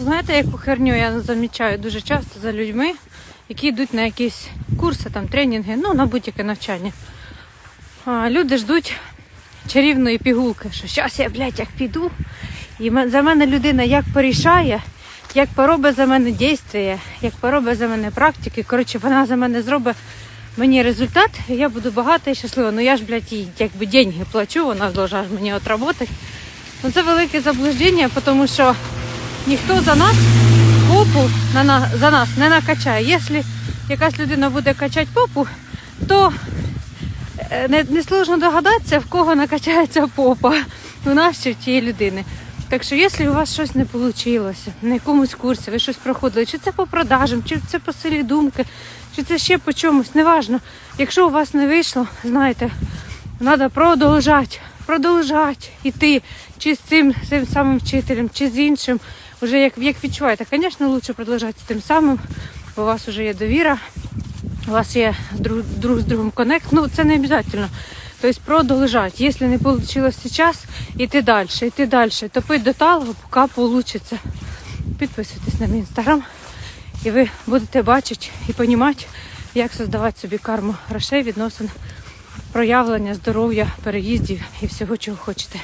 Знаєте, яку херню я замічаю дуже часто за людьми, які йдуть на якісь курси, там, тренінги, ну, на будь-яке навчання. А, люди ждуть чарівної пігулки, що зараз я, блядь, як піду, і за мене людина як порішає, як поробить за мене дійствия, як поробить за мене практики. Коротше, вона за мене зробить мені результат, і я буду багата і щаслива. Ну я ж, блядь, їй якби деньги плачу, вона ж мені отработати. Ну це велике заблуждення, тому що ніхто за нас попу на, на, за нас не накачає. Якщо якась людина буде качати попу, то е, не, не сложно догадатися, в кого накачається попа у нас чи в тієї людини. Так що, якщо у вас щось не вийшло, на якомусь курсі ви щось проходили, чи це по продажам, чи це по силі думки, чи це ще по чомусь, неважно. Якщо у вас не вийшло, знаєте, треба продовжати, продовжати йти, чи з цим, цим самим вчителем, чи з іншим. Уже як, як відчуваєте, звісно, краще продовжати тим самим, бо у вас вже є довіра, у вас є друг, друг з другом коннект. Ну, це не обов'язково. Тобто продовжати. Якщо не вийшло зараз, йти далі, йти далі, топити до талого, поки вийде. Підписуйтесь на мій інстаграм, і ви будете бачити і розуміти, як создавати собі карму грошей, відносин, проявлення здоров'я, переїздів і всього, чого хочете.